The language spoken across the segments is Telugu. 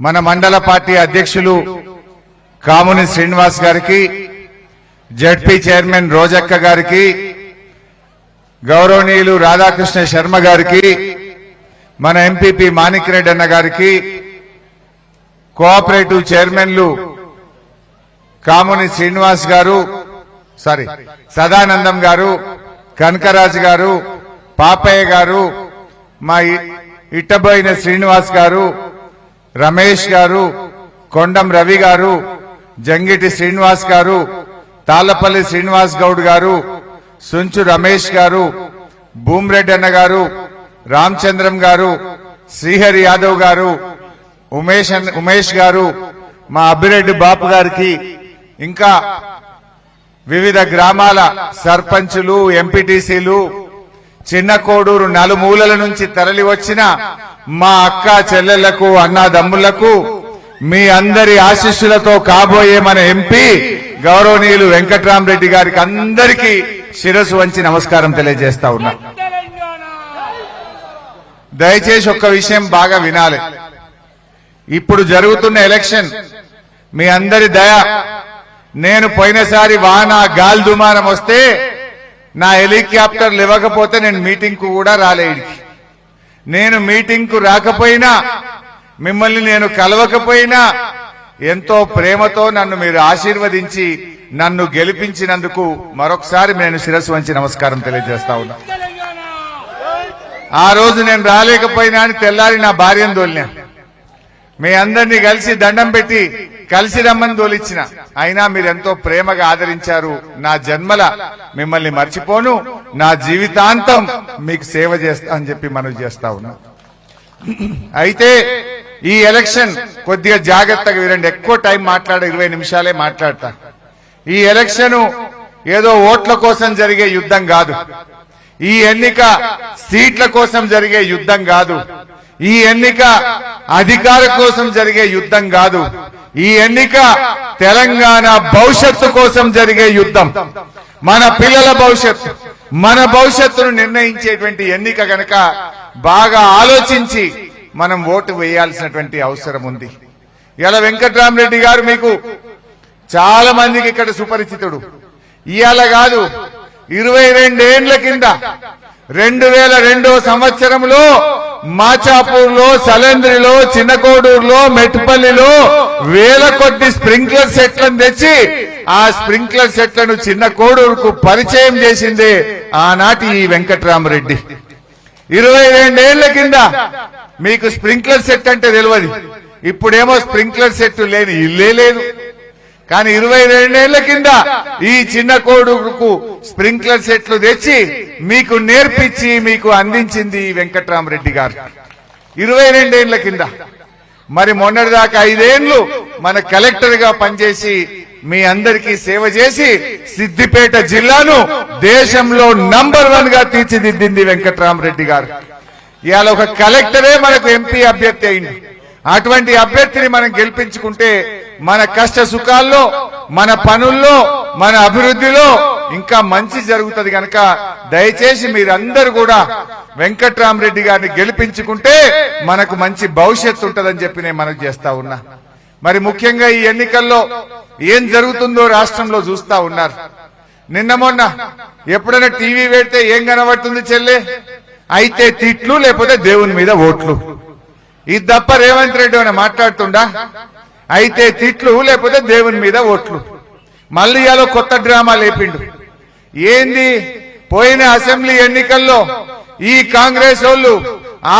మన మండల పార్టీ అధ్యక్షులు కాముని శ్రీనివాస్ గారికి జడ్పీ చైర్మన్ రోజక్క గారికి గౌరవనీయులు రాధాకృష్ణ శర్మ గారికి మన ఎంపీపీ మాణిక్రెడ్డి అన్న గారికి కోఆపరేటివ్ చైర్మన్లు కాముని శ్రీనివాస్ గారు సారీ సదానందం గారు కనకరాజు గారు పాపయ్య గారు మా ఇట్టబోయిన శ్రీనివాస్ గారు రమేష్ గారు కొండం రవి గారు జంగిటి శ్రీనివాస్ గారు తాళ్ళపల్లి శ్రీనివాస్ గౌడ్ గారు సుంచు రమేష్ గారు భూమిరెడ్డి అన్న గారు రామచంద్రం గారు శ్రీహరి యాదవ్ గారు ఉమేష్ ఉమేష్ గారు మా అబ్బిరెడ్డి బాపు గారికి ఇంకా వివిధ గ్రామాల సర్పంచులు ఎంపీటీసీలు చిన్న కోడూరు నలుమూలల నుంచి తరలి వచ్చిన మా అక్క చెల్లెళ్ళకు అన్నదమ్ములకు మీ అందరి ఆశీస్సులతో కాబోయే మన ఎంపీ గౌరవనీయులు వెంకట్రామరెడ్డి గారికి అందరికీ శిరస్సు వంచి నమస్కారం తెలియజేస్తా ఉన్నా. దయచేసి ఒక్క విషయం బాగా వినాలి. ఇప్పుడు జరుగుతున్న ఎలక్షన్ మీ అందరి దయ. నేను పోయినసారి వాన గాలి దుమానం వస్తే నా హెలికాప్టర్ ఇవ్వకపోతే నేను మీటింగ్కు కూడా రాలేడికి నేను మీటింగ్కు రాకపోయినా మిమ్మల్ని నేను కలవకపోయినా ఎంతో ప్రేమతో నన్ను మీరు ఆశీర్వదించి నన్ను గెలిపించినందుకు మరొకసారి నేను శిరస్సు వంచి నమస్కారం తెలియజేస్తా ఉన్నా. ఆ రోజు నేను రాలేకపోయినా అని తెల్లారి నా భార్యను తోలినా. మీ అందరినీ కలిసి దండం పెట్టి కలిసి రమ్మని తోలిచ్చిన. అయినా మీరెంతో ప్రేమగా ఆదరించారు నా జన్మల. మిమ్మల్ని మర్చిపోను. నా జీవితాంతం మీకు సేవ చేస్తా అని చెప్పి మనం చేస్తా ఉన్నా. అయితే ఈ ఎలక్షన్ కొద్దిగా జాగ్రత్తగా వినండి. ఎక్కువ టైం మాట్లాడ ఇరవై నిమిషాలే మాట్లాడతా. ఈ ఎలక్షన్ ఏదో ఓట్ల కోసం జరిగే యుద్ధం కాదు. ఈ ఎన్నిక సీట్ల కోసం జరిగే యుద్ధం కాదు. ఈ ఎన్నిక అధికార కోసం జరిగే యుద్ధం కాదు. ఈ ఎన్నిక తెలంగాణ భవిష్యత్తు కోసం జరిగే యుద్ధం. మన పిల్లల భవిష్యత్తు మన భవిష్యత్తును నిర్ణయించేటువంటి ఎన్నిక గనక బాగా ఆలోచించి మనం ఓటు వేయాల్సినటువంటి అవసరం ఉంది. ఇలా వెంకట్రామరెడ్డి గారు మీకు చాలా మందికి ఇక్కడ సుపరిచితుడు. ఇవాళ కాదు ఇరవై రెండేండ్ల కింద రెండు వేల రెండో సంవత్సరంలో మాచాపూర్లో సలేంద్రిలో చిన్నకోడూరులో మెట్టుపల్లిలో వేల కొద్ది స్ప్రింక్లర్ సెట్లను తెచ్చి ఆ స్ప్రింక్లర్ సెట్లను చిన్న కోడూరుకు పరిచయం చేసిందే ఆనాటి ఈ వెంకట్రామరెడ్డి. ఇరవై రెండేళ్ళ కింద మీకు స్ప్రింక్లర్ సెట్ అంటే తెలియదు ఇప్పుడేమో స్ప్రింక్లర్ సెట్ లేని ఇల్లే లేదు. కానీ ఇరవై రెండేళ్ళ కింద ఈ చిన్న కోడుకు స్ప్రింక్లర్ సెట్లు తెచ్చి మీకు నేర్పించి మీకు అందించింది వెంకట్రామరెడ్డి గారు. ఇరవై రెండేళ్ళ కింద. మరి మొన్నటిదాకా ఐదేళ్ళు మన కలెక్టర్గా పనిచేసి మీ అందరికీ సేవ చేసి సిద్దిపేట జిల్లాను దేశంలో నంబర్ వన్గా తీర్చిదిద్దింది వెంకట్రామరెడ్డి గారు. ఇవాళ ఒక కలెక్టరే మనకు ఎంపీ అభ్యర్థి అయింది అటువంటి అభ్యర్థిని మనం గెలిపించుకుంటే మన కష్ట సుఖాల్లో మన పనుల్లో మన అభివృద్ధిలో ఇంకా మంచి జరుగుతుంది కనుక దయచేసి మీరందరూ కూడా వెంకట్రామరెడ్డి గారిని గెలిపించుకుంటే మనకు మంచి భవిష్యత్తు ఉంటుందని చెప్పి నేను మనకు చేస్తా ఉన్నా. మరి ముఖ్యంగా ఈ ఎన్నికల్లో ఏం జరుగుతుందో రాష్ట్రంలో చూస్తా ఉన్నారు. నిన్న మొన్న ఎప్పుడైనా టీవీ పెడితే ఏం కనబడుతుంది చెల్లె? అయితే తిట్లు లేకపోతే దేవుని మీద ఓట్లు. ఇది తప్ప రేవంత్ రెడ్డి అని మాట్లాడుతుండా? అయితే తిట్లు లేకపోతే దేవుని మీద ఓట్లు. మళ్ళీ ఇయాలో కొత్త డ్రామా లేపిండు. ఏంది? పోయిన అసెంబ్లీ ఎన్నికల్లో ఈ కాంగ్రెస్ వాళ్ళు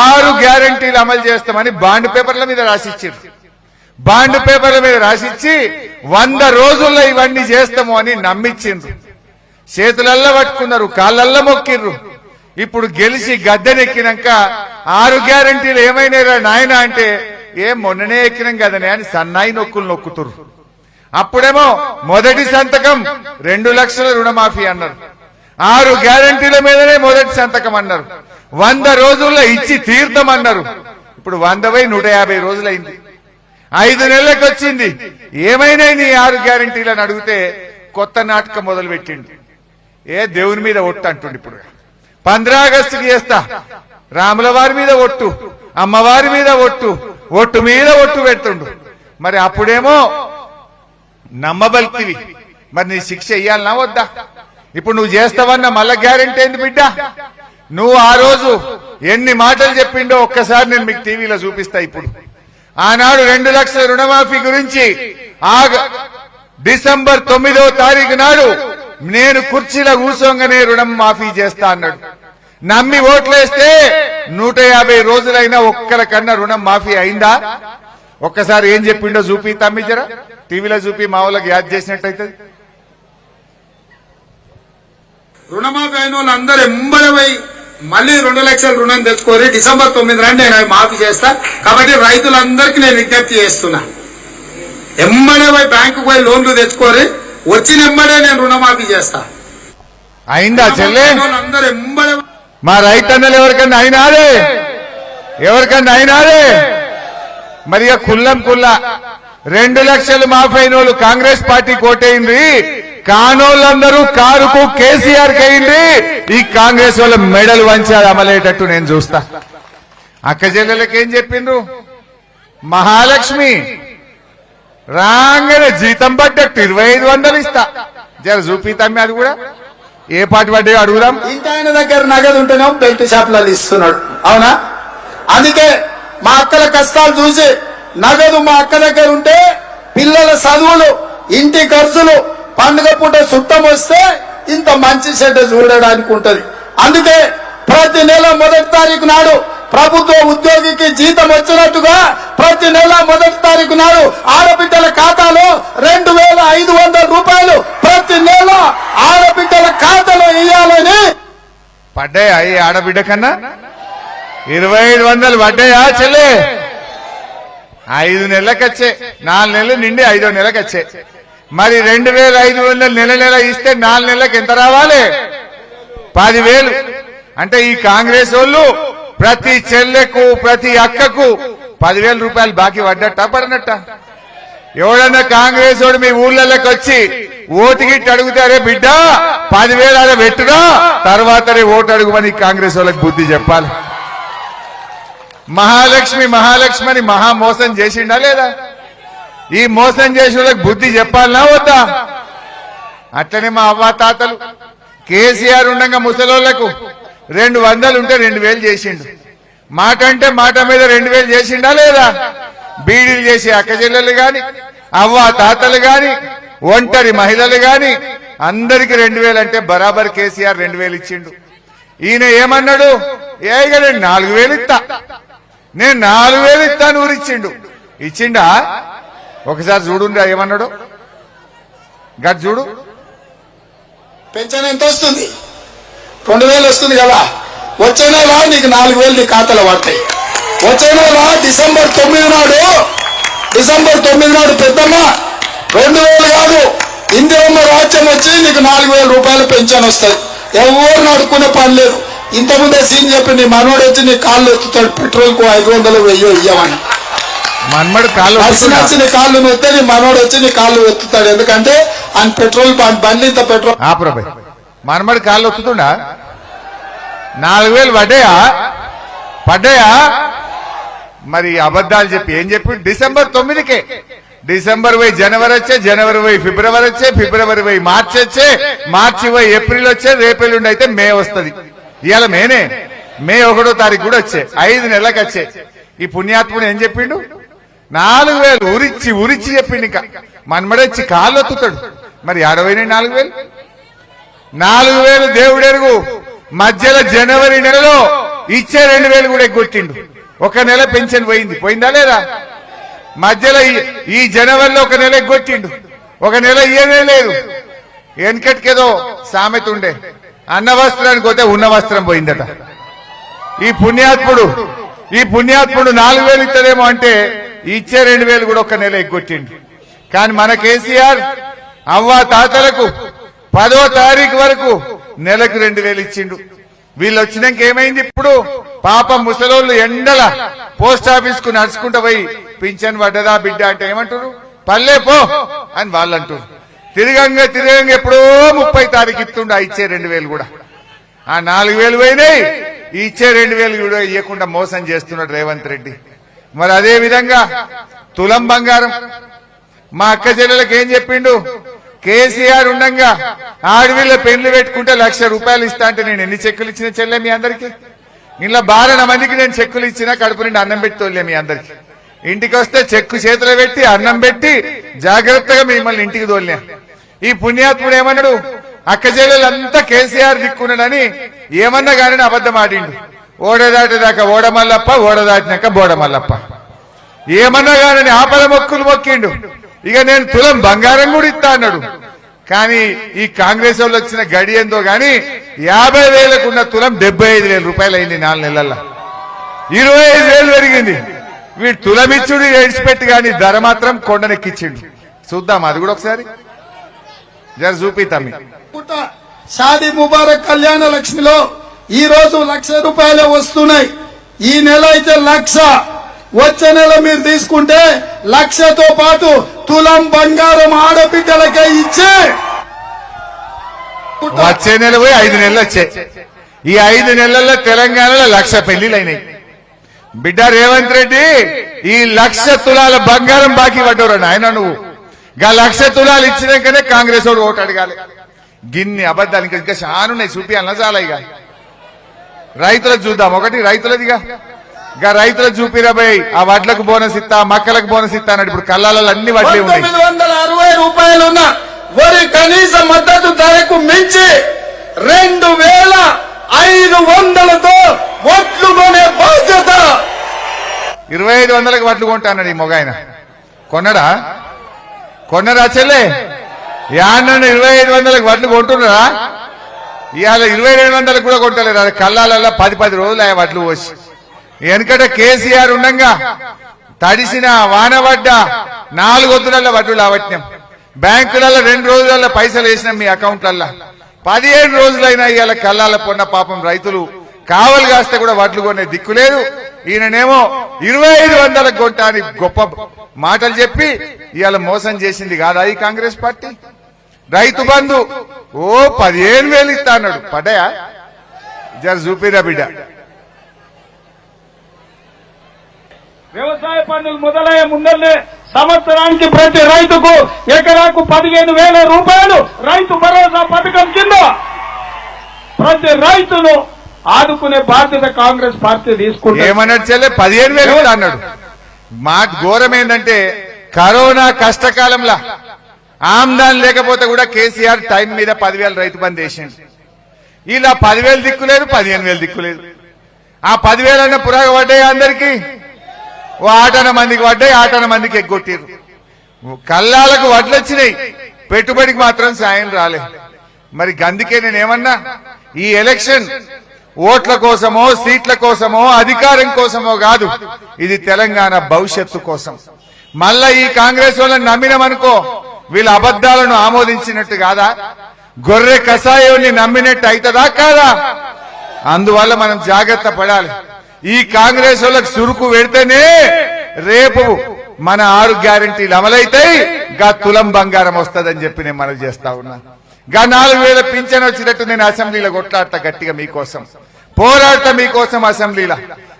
ఆరు గ్యారంటీలు అమలు చేస్తామని బాండ్ పేపర్ల మీద రాసిచ్చారు బాండ్ పేపర్ల మీద రాసిచ్చి వంద రోజుల్లో ఇవన్నీ చేస్తాము అని నమ్మించిండ్రు చేతులల్లో పట్టుకున్నారు కాళ్ళల్లో మొక్కిర్రు. ఇప్పుడు గెలిచి గద్దెనెక్కినాక ఆరు గ్యారంటీలు ఏమైనా నాయన అంటే ఏ మొన్ననే ఎక్కినాం కదనే అని సన్నాయి నొక్కులు నొక్కుతురు అప్పుడేమో మొదటి సంతకం రెండు లక్షల రుణమాఫీ అన్నారు. ఆరు గ్యారంటీల మీదనే మొదటి సంతకం అన్నారు. వంద రోజుల్లో ఇచ్చి తీర్థం అన్నారు. ఇప్పుడు వంద పై నూట యాభై రోజులైంది. ఐదు నెలలకు వచ్చింది. ఏమైనా నీ ఆరు గ్యారంటీలను అడిగితే కొత్త నాటకం మొదలు పెట్టిండు ఏ దేవుని మీద ఒట్టు అంటుండి ఇప్పుడు. పంద్రా ఆగస్టుకి చేస్తా. రాముల వారి మీద ఒట్టు అమ్మవారి మీద ఒట్టు ఒట్టు మీద ఒట్టు పెడుతుండు. మరి అప్పుడేమో నమ్మబలికివి మరి నీ శిక్ష ఇయ్యాలనా వద్దా? ఇప్పుడు నువ్వు చేస్తావన్న మళ్ళా గ్యారెంటీ ఏంది బిడ్డ? నువ్వు ఆ రోజు ఎన్ని మాటలు చెప్పిండో ఒక్కసారి నేను మీకు టీవీలో చూపిస్తా ఇప్పుడు. ఆనాడు రెండు లక్షల రుణమాఫీ గురించి ఆ డిసెంబర్ తొమ్మిదో తారీఖు నాడు నేను కుర్చీలో కూర్చోగానే రుణం మాఫీ చేస్తా అన్నాడు. నమ్మి ఓట్లేస్తే నూట యాభై రోజులైనా ఒక్కరికన్నా రుణం మాఫీ అయిందా? ఒక్కసారి ఏం చెప్పిండో చూపి తమ్మిజరా టీవీలో చూపి మా వాళ్ళకి యాద్ చేసినట్టయితే. రుణమాఫీ అయిన వాళ్ళు అందరూ ఎంబడమై మళ్ళీ రెండు లక్షల రుణం తెచ్చుకోరి డిసెంబర్ తొమ్మిది రండి నేను మాఫీ చేస్తా. కాబట్టి రైతులందరికీ నేను విజ్ఞప్తి చేస్తున్నా. ఎంబడే పోయి బ్యాంకు పోయి లోన్లు తెచ్చుకోరి వచ్చిన ఎంబడే నేను రుణమాఫీ చేస్తా. అయిందా చెల్లె? అందరూ ఎంబడే మా రైతన్నలు ఎవరికన్నా అయినాదే ఎవరికన్నా అయినాదే మరి కుల్లం కుల్ల. రెండు లక్షలు మాఫైన వాళ్ళు కాంగ్రెస్ పార్టీ కోటైంది కానోళ్ళందరూ కారుకు కేసీఆర్ కయింది. ఈ కాంగ్రెస్ వాళ్ళ మెడలు వంచారు అమలేటట్టు నేను చూస్తా. అక్క చెల్లెలకి ఏం చెప్పిండ్రు? మహాలక్ష్మి రాగానే జీతం పడ్డట్టు ఇరవై ఐదు వందలు ఇస్తా. జర చూపితమ్మి అది కూడా. ఏ పార్టీ పడ్డాయో అడుగుదాం? ఇంకా ఆయన దగ్గర నగదు ఉంటేనే బెల్ట్ షాప్లలో ఇస్తున్నాడు. అవునా? అందుకే మా అక్కల కష్టాలు చూసి నగదు మా అక్క దగ్గర ఉంటే పిల్లల చదువులు ఇంటి ఖర్చులు పండుగ పూట సుత్తం వస్తే ఇంత మంచి చెడ్డ చూడడానికి ఉంటది. అందుకే ప్రతి నెల మొదటి తారీఖు నాడు ప్రభుత్వ ఉద్యోగికి జీతం వచ్చినట్టుగా ప్రతి నెల మొదటి తారీఖు నాడు ఆడబిడ్డల ఖాతాలో రెండు వేల ఐదు వందల రూపాయలు ప్రతి నెల ఆడబిడ్డల ఖాతాలో వేయాలని పడ్డాయా ఈ ఆడబిడ్డ కన్నా? ఇరవై ఐదు వందలు పడ్డాయా చెల్లె? ఐదు నెలలకు వచ్చే నాలుగు నెలలు నిండి ఐదో నెలకు వచ్చే మరి రెండు వేల ఐదు వందలు నెల నెల ఇస్తే నాలుగు నెలలకు ఎంత రావాలి? పదివేలు. అంటే ఈ కాంగ్రెస్ వాళ్ళు ప్రతి చెల్లెకు ప్రతి అక్కకు పదివేల రూపాయలు బాకీ పడ్డట్ట? పడినట్ట? ఎవడన్నా కాంగ్రెస్ వాడు మీ ఊళ్ళలోకి వచ్చి ఓటుగిట్టి అడుగుతారే బిడ్డ? పదివేలు అలా పెట్టుగా తర్వాతనే ఓటు అడుగుమని కాంగ్రెస్ వాళ్ళకి బుద్ధి చెప్పాలి. మహాలక్ష్మి మహాలక్ష్మి అని మహా మోసం చేసిండా లేదా? ఈ మోసం చేసిన వాళ్ళకి బుద్ధి చెప్పాలనా వద్దా? అట్లనే మా అవ్వ తాతలు కేసీఆర్ ఉండగా ముసలోళ్ళకు రెండు వందలు ఉంటే రెండు వేలు చేసిండు. మాట అంటే మాట మీద రెండు వేలు చేసిండా లేదా? బీడీలు చేసే అక్కజెల్లెలు గాని అవ్వ తాతలు గాని ఒంటరి మహిళలు గాని అందరికి రెండు అంటే బరాబర్ కేసీఆర్ రెండు వేలు ఇచ్చిండు. ఈయన ఏమన్నాడు? ఏగ నేను నాలుగు వేలు ఇస్తా నేను నాలుగు వేలు ఇస్తాను ఊరిచ్చిండు ఇచ్చిండా. ఒకసారి చూడుండ్రా ఏమన్నాడు? గట్ చూడు. పెన్షన్ ఎంత వస్తుంది? రెండు వేలు వస్తుంది కదా. వచ్చే నెల నీకు నాలుగు వేలు నీ ఖాతాలో పడతాయి. వచ్చే నెల డిసెంబర్ తొమ్మిది నాడు డిసెంబర్ తొమ్మిది నాడు పెద్దమ్మ రెండు వేలు కాదు ఇందిరమ్మ రాజ్యం వచ్చి నీకు నాలుగు వేల రూపాయలు పెన్షన్ వస్తుంది. ఎవరు నడుకునే పని లేదు. ఇంతకుముందే సీన్ చెప్పి నీ మనోడు వచ్చి నీ కాళ్ళు ఎత్తుతాడు పెట్రోల్కు ఐదు వందలు వెయ్యో ఇయ్యమని. మన్మడు కాళ్ళు నడిచి పట్టుకున్నా. నడిచి నీ కాళ్ళు ఎత్తే నీ మనోడు వచ్చి నీ కాళ్ళు ఎత్తుతాడు. ఎందుకంటే ఆయన పెట్రోల్ బండి ఇంత పెట్రోల్. మనమడి కాళ్ళు వస్తుందా నాలుగు వేలు పడ్డాయా? పడ్డాయా? మరి అబద్ధాలు చెప్పి ఏం చెప్పి డిసెంబర్ తొమ్మిదికే. డిసెంబర్ పోయి జనవరి వచ్చే జనవరి పోయి ఫిబ్రవరి వచ్చే ఫిబ్రవరి పోయి మార్చి వచ్చే మార్చి పోయి ఏప్రిల్ వచ్చే రేపెల్లుండి అయితే మే వస్తది. ఇవాళ మేనే. మే ఒకటో తారీఖు కూడా వచ్చే. ఐదు నెలలకు వచ్చే. ఈ పుణ్యాత్ముడు ఏం చెప్పిండు? నాలుగు వేలు ఉరిచి ఉరిచి చెప్పిండు ఇంకా. మన్మడొచ్చి కాళ్ళు ఒత్తుతాడు. మరి ఆడవైన నాలుగు వేలు? నాలుగు వేలు దేవుడెరుగు. మధ్యలో జనవరి నెలలో ఇచ్చే రెండు వేలు కూడా ఎగ్గొట్టిండు. ఒక నెల పెన్షన్ పోయింది. పోయిందా లేదా? మధ్యలో ఈ- జనవరిలో ఒక నెల ఎగ్గొట్టిండు. ఒక నెల ఇయ్యనే లేదు. వెనకటికేదో సామెత ఉండే. అన్న వస్త్రానికి పోతే ఉన్న వస్త్రం పోయిందట. ఈ పుణ్యాత్ముడు ఈ పుణ్యాత్ముడు నాలుగు వేలు ఇస్తాడేమో అంటే ఇచ్చే రెండు వేలు కూడా ఒక నెల ఎగ్గొట్టిండు. కానీ మన కేసీఆర్ అవ్వ తాతలకు పదో తారీఖు వరకు నెలకు రెండు వేలు ఇచ్చిండు. వీళ్ళు వచ్చినాక ఏమైంది ఇప్పుడు? పాప ముసలోళ్ళు ఎండల పోస్ట్ ఆఫీస్కు నడుచుకుంటూ పోయి పింఛన్ పడ్డదా బిడ్డ అంటే ఏమంటారు పల్లే పో అని వాళ్ళు అంటారు తిరగంగా తిరగంగా ఎప్పుడో ముప్పై తారీఖు ఇస్తుండే ఇచ్చే రెండు వేలు కూడా. ఆ నాలుగు వేలు పోయినాయి ఈ ఇచ్చే రెండు వేలు కూడా ఇవ్వకుండా మోసం చేస్తున్నాడు రేవంత్ రెడ్డి. మరి అదే విధంగా తులం బంగారం. మా అక్క చెల్లెలకు ఏం చెప్పిండు? కేసీఆర్ ఉండంగా ఆడవిలో పెళ్ళి పెట్టుకుంటే లక్ష రూపాయలు ఇస్తా అంటే నేను ఎన్ని చెక్కులు ఇచ్చిన చెల్లె మీ అందరికి? ఇలా బారన మందికి నేను చెక్కులు ఇచ్చినా కడుపు నిండి అన్నం పెట్టుకోలే మీ అందరికి. ఇంటికి వస్తే చెక్కు చేతిలో పెట్టి అన్నం పెట్టి జాగ్రత్తగా మిమ్మల్ని ఇంటికి తోలినా. ఈ పుణ్యాత్ముడు ఏమన్నాడు? అక్క చెల్లెలంతా కేసీఆర్ దిక్కున్నాడని ఏమన్నా కానీ అబద్ధం ఆడిండు. ఓడదాటేదాకా ఓడమల్లప్ప ఓడదాటినాక బోడమల్లప్ప ఏమన్నా కానీ ఆపద మొక్కులు మొక్కిండు. ఇక నేను తులం బంగారం కూడా ఇస్తా అన్నాడు. కానీ ఈ కాంగ్రెస్ వాళ్ళు వచ్చిన గడి ఏందో గాని యాభై వేలకున్న తులం డెబ్బై ఐదు వేల రూపాయలు అయింది నాలుగు నెలల్లో. ఇరవై ఐదు వేలు పెరిగింది. వీడు తులమిచ్చుడు ఏడ్చిపెట్టి గాని ధర మాత్రం కొండనెక్కిచ్చిండు చూద్దాం అది కూడా ఒకసారి. జర చూపిద్దాం పుట్ట షాదీ ముబారక్ కళ్యాణ లక్ష్మిలో ఈ రోజు లక్ష రూపాయలు వస్తున్నాయి. ఈ నెల అయితే లక్ష. వచ్చే నెల మీరు తీసుకుంటే లక్షతో పాటు తులం బంగారం ఆడబిడ్డలకే ఇచ్చి వచ్చే నెల పోయి ఐదు నెలలు వచ్చాయి ఈ ఐదు నెలల్లో తెలంగాణలో లక్ష పెళ్ళిళ్ళు అయినాయి బిడ్డ రేవంత్ రెడ్డి ఈ లక్ష తులాల బంగారం బాకీ పడ్డవరా ఆయన నువ్వు? గా లక్ష తులాలు ఇచ్చినాకనే కాంగ్రెస్ వాడు ఓటు అడగాలి. గిన్ని అబద్ధాలు ఇంకా ఇంకా చాలా చూపియాలన్నా చాలా రైతులకు చూద్దాం ఒకటి రైతులదిగా. గా రైతులకు చూపిరాబాయ్ ఆ వడ్లకు బోనస్ ఇస్తా మక్కలకు బోనస్ ఇస్తా అన్నాడు. ఇప్పుడు కళ్ళాలలో అన్ని వడ్లే వందల అరవై రూపాయలున్న వరి కనీస మద్దతు ధరకు మించి రెండు వేల ఐదు వందలతో ఒట్లు కొనే బాధ్యత. ఇరవై ఐదు వందలకు వడ్లు కొంటా అన్నాడు ఈ మొగాయన. కొన్నడా? కొన్నరా చెల్లె? యాన్న ఇరవై ఐదు వందలకు వడ్లు కొంటున్నారా ఇవాళ ఇరవై ఐదు వందలకు కూడా కొంటలేరు అది కళ్ళాలలో పది పది రోజులు ఆ వడ్లు పోసి. వెనకట కేసీఆర్ ఉండగా తడిసిన వానబడ్డ నాలుగు వద్దులలో వడ్లు లావట్యం బ్యాంకులలో రెండు రోజులలో పైసలు వేసినాం మీ అకౌంట్లల్లో. పదిహేను రోజులైనా ఇవాళ కళ్ళాల పొన్న పాపం రైతులు. కావలు కాస్తే కూడా వడ్లు కొనే దిక్కు లేదు. ఈయననేమో ఇరవై ఐదు వందలకు గొంట అని గొప్ప మాటలు చెప్పి ఇవాళ మోసం చేసింది కాదా ఈ కాంగ్రెస్ పార్టీ? రైతు బంధు ఓ పదిహేను వేలు ఇస్తా అన్నాడు. పడ్డాయా? జర చూపిరా బిడ్డ. వ్యవసాయ పనులు మొదలయ్యే ముందల్లే సంవత్సరానికి ప్రతి రైతుకు ఎకరాకు పదిహేను వేల రూపాయలు రైతు భరోసా పథకం కింద ప్రతి రైతును ఆదుకునే బాధ్యత కాంగ్రెస్ పార్టీ తీసుకుంటే ఏమన్నాడు చెల్లె? పదిహేను వేలు అన్నాడు. మా ఘోరం ఏంటంటే కరోనా కష్టకాలంలో ఆమ్దాన్ లేకపోతే కూడా కేసీఆర్ టైం మీద పదివేలు రైతు బంద్ వేసిండు ఇలా పదివేలు దిక్కులేదు పదిహేను వేలు దిక్కులేదు. ఆ పదివేలన్న పురాగ పడ్డాయి ఓ ఆటన మందికి పడ్డాయి ఆటన మందికి ఎగ్గొట్టారు కళ్ళాలకు వడ్లు వచ్చినాయి. పెట్టుబడికి మాత్రం సాయం రాలే. మరి గందుకే నేనేమన్నా? ఈ ఎలక్షన్ ఓట్ల కోసమో సీట్ల కోసమో అధికారం కోసమో కాదు. ఇది తెలంగాణ భవిష్యత్తు కోసం. మళ్ళా ఈ కాంగ్రెస్ వాళ్ళని నమ్మినమనుకో వీళ్ళ అబద్ధాలను ఆమోదించినట్టు కాదా? గొర్రె కషాయాన్ని నమ్మినట్టు అవుతుందా కాదా? అందువల్ల మనం జాగ్రత్త పడాలి. ఈ కాంగ్రెస్ వాళ్ళకి సురుకు పెడితేనే రేపు మన ఆరు గ్యారంటీలు అమలైతాయి. గా తులం బంగారం వస్తుందని చెప్పి నేను మనవి చేస్తా ఉన్నా. గా నాలుగు వేల పింఛన్ వచ్చినట్టు నేను అసెంబ్లీలో కొట్లాడతా గట్టిగా మీకోసం. పోరాడతా మీకోసం అసెంబ్లీలో.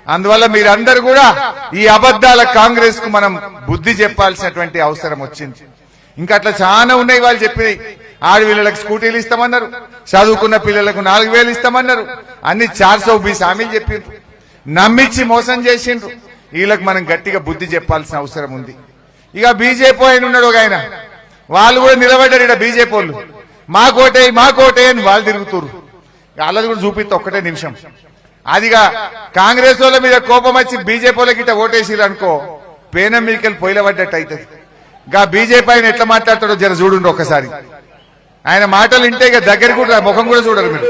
అందువల్ల మీరందరూ కూడా ఈ అబద్ధాల కాంగ్రెస్కు మనం బుద్ధి చెప్పాల్సినటువంటి అవసరం వచ్చింది. ఇంకా అట్లా చాలా ఉన్నాయి వాళ్ళు చెప్పి ఆడపిల్లలకు స్కూటీలు ఇస్తామన్నారు. చదువుకున్న పిల్లలకు నాలుగు వేలు ఇస్తామన్నారు. అన్ని చార్ సౌ బీస్ హామీలు చెప్పారు నమ్మించి మోసం చేసిండ్రు. వీళ్ళకి మనం గట్టిగా బుద్ధి చెప్పాల్సిన అవసరం ఉంది. ఇక బీజేపీ ఆయన ఉన్నాడు ఒక ఆయన. వాళ్ళు కూడా నిలబడ్డారు ఇక్కడ బీజేపీ వాళ్ళు. మా కోటే మా కోటే అని వాళ్ళు తిరుగుతురు వాళ్ళది కూడా చూపిస్తే ఒక్కటే నిమిషం. అదిగా కాంగ్రెస్ వాళ్ళ మీద కోపం వచ్చి బీజేపీ వాళ్ళకి ఇట్లా ఓటేసిరు అనుకో పేనం మీకెళ్ళి పొయ్యిల ఇక అవుతుంది గా బీజేపీ ఆయన ఎట్లా మాట్లాడతాడో జర చూడండి ఒక్కసారి ఆయన మాటలు వింటే ఇక దగ్గర కూడా ముఖం కూడా చూడరు మీరు.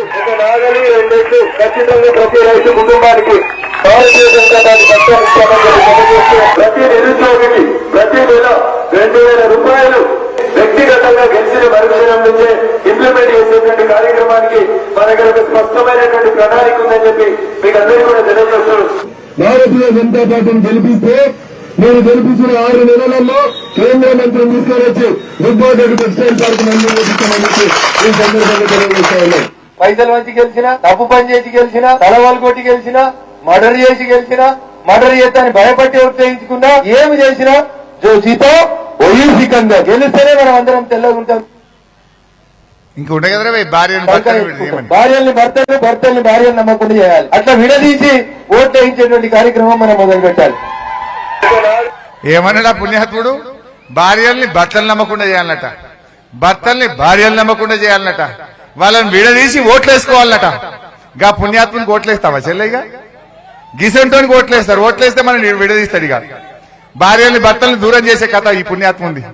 ప్రతి రైతు కుటుంబానికి భారతీయ జనతా పార్టీ పక్షాన ఇస్తామని చెప్పి తెలియజేస్తూ ప్రతి నిరుద్యోగికి ప్రతి నెల రెండు వేల రూపాయలు వ్యక్తిగతంగా గెలిచిన మరుక్షణం నుంచే ఇంప్లిమెంట్ చేసేటువంటి కార్యక్రమానికి మన దగ్గర ఒక స్పష్టమైనటువంటి ప్రణాళిక ఉందని చెప్పి మీకు అందరికీ కూడా భారతీయ జనతా పార్టీని గెలిపిస్తే మీరు గెలిపించిన ఆరు నెలలలో కేంద్ర మంత్రిని తీసుకొని వచ్చి దుబ్బాక టెక్స్టైల్ పార్క్ చెప్పి ఈ సందర్భంగా తెలియజేస్తా పైసలు మంచి గెలిచిన తప్పు పని చేసి గెలిచిన తలవాలు కొట్టి గెలిచిన మర్డర్ చేసి గెలిచిన మర్డర్ చేస్తాను భయపట్టి ఉత్తేజించుకున్నా ఏమి చేసినా జో జీతో ఒయ్యి సికందర్ గెలిస్తేనే మనం అందరం తెల్లగా ఉంటాం. ఇంక ఉండే విడదీయమని. భార్యల్ని భర్తలు భర్తల్ని భార్యను నమ్మకుండా చేయాలి. అట్లా విడదీసి ఓట్లు వేయించేటువంటి కార్యక్రమం మనం మొదలు పెట్టాలి ఏమన్నాడా పుణ్యాత్ముడు భార్యల్ని భర్తలు నమ్మకుండా చేయాలన్నట. భర్తల్ని భార్యలు నమ్మకుండా చేయాలన్నట. వాళ్ళని విడదీసి ఓట్లు వేసుకోవాలన్నట గా పుణ్యాత్మునికి ఓట్లేస్తావా చెల్లెగా గిసంటోనికి ఓట్లేస్తారు. ఓట్లేస్తే మనం విడదీస్తాడు ఇక. భార్యల్ని భర్తల్ని దూరం చేసే కథ ఈ పుణ్యాత్ముంది.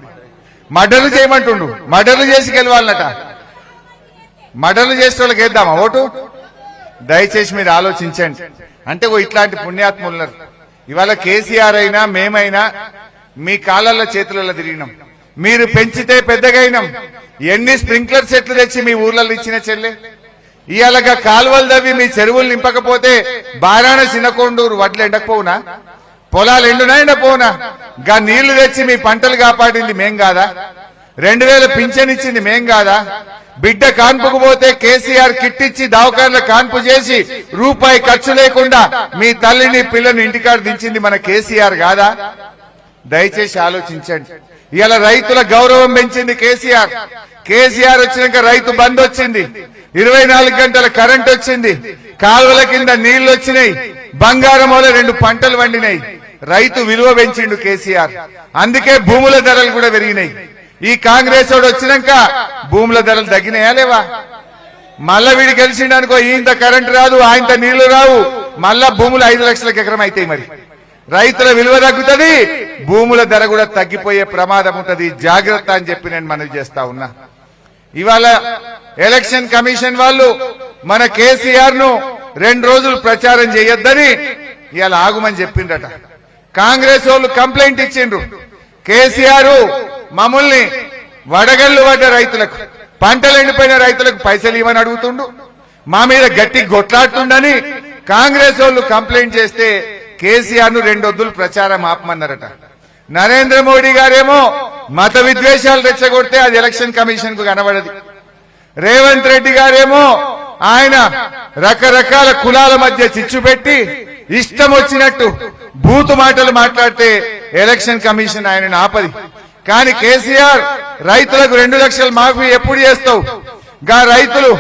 మర్డర్లు చేయమంటుండు. మర్డర్లు చేసి గెలవాలన్నట. మర్డర్లు చేసే వాళ్ళకి వేద్దామా ఓటు? దయచేసి మీరు ఆలోచించండి. అంటే ఓ ఇట్లాంటి పుణ్యాత్ములు ఉన్నారు. ఇవాళ కేసీఆర్ అయినా మేమైనా మీ కాళ్ళల్లో చేతులలో తిరిగినాం. మీరు పెంచితే పెద్దగైనాం ఎన్ని స్ప్రింక్లర్ సెట్లు తెచ్చి మీ ఊర్లలో ఇచ్చిన చెల్లె? ఇవాళగా కాలువలు దవ్వి మీ చెరువులు నింపకపోతే బారాణ చిన్నకొండూరు వడ్లు ఎండకపోవునా? పొలాలు ఎండునా ఎండపోవునా గా నీళ్ళు తెచ్చి మీ పంటలు కాపాడింది మేం కాదా? రెండు వేల పింఛన్ ఇచ్చింది మేం కాదా? బిడ్డ కాన్పుకు పోతే కేసీఆర్ కిట్ ఇచ్చి కాన్పు చేసి రూపాయి ఖర్చు లేకుండా మీ తల్లిని పిల్లని ఇంటికాడ దించింది మన కేసీఆర్ కాదా? దయచేసి ఆలోచించండి. ఇలా రైతుల గౌరవం పెంచింది కేసీఆర్. కేసీఆర్ వచ్చినాక రైతు బంద్ వచ్చింది. ఇరవై నాలుగు గంటల కరెంట్ వచ్చింది. కాలువల కింద నీళ్ళు వచ్చినాయి. బంగారం వల్ల రెండు పంటలు వండినాయి. రైతు విలువ పెంచిండు కేసీఆర్. అందుకే భూముల ధరలు కూడా పెరిగినాయి. ఈ కాంగ్రెస్ వాడు వచ్చినాక భూముల ధరలు తగ్గినాయా లేవా? మళ్ళా వీడు గెలిచిండు అనుకో ఈయంత కరెంట్ రాదు ఆయంత నీళ్ళు రావు. మళ్ళా భూములు ఐదు లక్షలకు ఎకరం అవుతాయి మరి. రైతుల విలువ తగ్గుతుంది భూముల ధర కూడా తగ్గిపోయే ప్రమాదం ఉంటది. జాగ్రత్త అని చెప్పి నేను మనవి చేస్తా ఉన్నా. ఇవాళ ఎలక్షన్ కమిషన్ వాళ్ళు మన కేసీఆర్ను రెండు రోజులు ప్రచారం చేయొద్దని ఇవాళ ఆగుమని చెప్పిండట కాంగ్రెస్ వాళ్ళు కంప్లైంట్ ఇచ్చిండ్రు. కేసీఆర్ మమ్మల్ని వడగళ్ళు పడ్డ రైతులకు పంటలు ఎండిపోయిన రైతులకు పైసలు ఇవ్వని అడుగుతుండు. మా మీద గట్టి కొట్లాడుతుండని కాంగ్రెస్ వాళ్ళు కంప్లైంట్ చేస్తే కేసీఆర్ను రెండొద్దులు ప్రచారం ఆపమన్నారట. నరేంద్ర మోడీ గారేమో మత విద్వేషాలు రెచ్చగొడితే అది ఎలక్షన్ కమిషన్కు కనబడదు. రేవంత్ రెడ్డి గారేమో ఆయన రకరకాల కులాల మధ్య చిచ్చు పెట్టి ఇష్టం వచ్చినట్టు బూతు మాటలు మాట్లాడితే ఎలక్షన్ కమిషన్ ఆయనను ఆపది. కానీ కేసీఆర్ రైతులకు రెండు లక్షల మాఫీ ఎప్పుడు చేస్తావు? గా రైతులు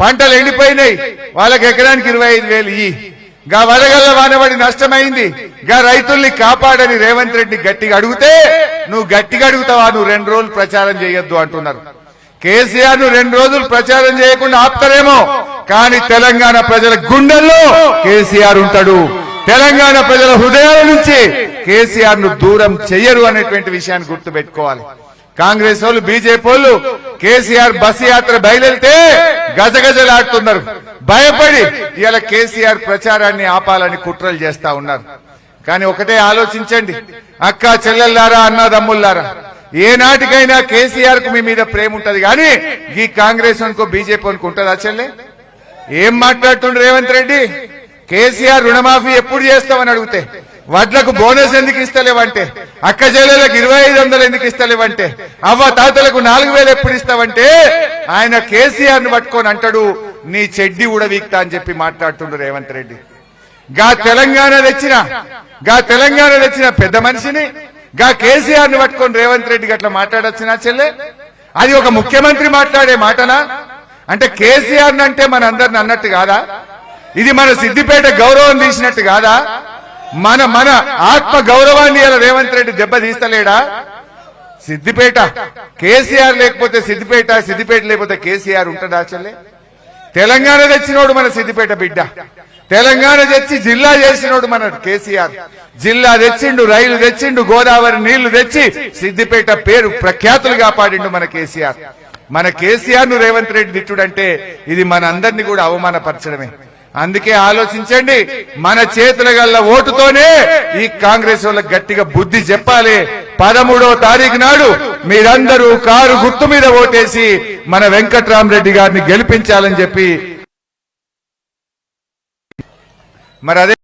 పంటలు ఎండిపోయినాయి వాళ్ళకి ఎకరానికి ఇరవై ఐదు వేలు ఇయ్యి. గా వడగల్ల వానబడి నష్టమైంది గా రైతుల్ని కాపాడని రేవంత్ రెడ్డి గట్టిగా అడిగితే నువ్వు గట్టిగా అడుగుతావా నువ్వు రెండు రోజులు ప్రచారం చేయొద్దు అంటున్నారు. కేసీఆర్ను రెండు రోజులు ప్రచారం చేయకుండా ఆపుతారేమో కానీ తెలంగాణ ప్రజల గుండెల్లో కేసీఆర్ ఉంటాడు. తెలంగాణ ప్రజల హృదయాల నుంచి కేసీఆర్ను దూరం చెయ్యరు అనేటువంటి విషయాన్ని గుర్తుపెట్టుకోవాలి. కాంగ్రెస్ వాళ్ళు బీజేపీ వాళ్ళు కేసీఆర్ బస్ యాత్ర బయలుదేరితే గజగజలాడుతున్నారు. భయపడి ఇలా కేసీఆర్ ప్రచారాన్ని ఆపాలని కుట్రలు చేస్తా ఉన్నారు. కానీ ఒకటే ఆలోచించండి. అక్క చెల్లెల్లారా అన్నదమ్ముల్లారా ఏనాటికైనా కేసీఆర్కు మీ మీద ప్రేమ ఉంటది కానీ ఈ కాంగ్రెస్ అనుకో బీజేపీ అనుకో ఉంటుందా చెల్లె? ఏం మాట్లాడుతుండ్రు రేవంత్ రెడ్డి? కేసీఆర్ రుణమాఫీ ఎప్పుడు చేస్తామని అడిగితే వడ్లకు బోనస్ ఎందుకు ఇస్తలేవంటే అక్క చెల్లెలకు ఇరవై ఐదు వందలు ఎందుకు ఇస్తలేవంటే అవ్వ తాతలకు నాలుగు వేలు ఎప్పుడు ఇస్తావంటే ఆయన కేసీఆర్ను పట్టుకొని అంటాడు నీ చెడ్డి ఉడవీక్తా అని చెప్పి మాట్లాడుతుండ్రు రేవంత్ రెడ్డి. గా తెలంగాణ తెచ్చిన గా తెలంగాణ తెచ్చిన పెద్ద మనిషిని గా కేసీఆర్ని పట్టుకొని రేవంత్ రెడ్డి అట్లా మాట్లాడొచ్చినా చెల్లె? అది ఒక ముఖ్యమంత్రి మాట్లాడే మాటనా? అంటే కేసీఆర్ అంటే మన అందరిని అన్నట్టు కాదా? ఇది మన సిద్దిపేట గౌరవం తీసినట్టు కాదా? మన మన ఆత్మ గౌరవాన్ని ఇలా రేవంత్ రెడ్డి దెబ్బ తీస్తలేడా? సిద్దిపేట కేసీఆర్ లేకపోతే సిద్దిపేట సిద్దిపేట లేకపోతే కేసీఆర్ ఉంటుందా చెల్లె? తెలంగాణ తెచ్చినోడు మన సిద్దిపేట బిడ్డ. తెలంగాణ తెచ్చి జిల్లా చేసినోడు మన కేసీఆర్. జిల్లా తెచ్చిండు రైలు తెచ్చిండు గోదావరి నీళ్ళు తెచ్చి సిద్దిపేట పేరు ప్రఖ్యాతులు కాపాడిండు మన కేసీఆర్. మన కేసీఆర్ను రేవంత్ రెడ్డి తిట్టుడంటే ఇది మన అందరినీ కూడా అవమానపరచడమే. అందుకే ఆలోచించండి మన చేతుల గల్ల ఓటుతోనే ఈ కాంగ్రెస్ వాళ్ళకి గట్టిగా బుద్ధి చెప్పాలి. పదమూడో తారీఖు నాడు మీరందరూ కారు గుర్తు మీద ఓటేసి మన వెంకట్రామరెడ్డి గారిని గెలిపించాలని చెప్పి మరి అదే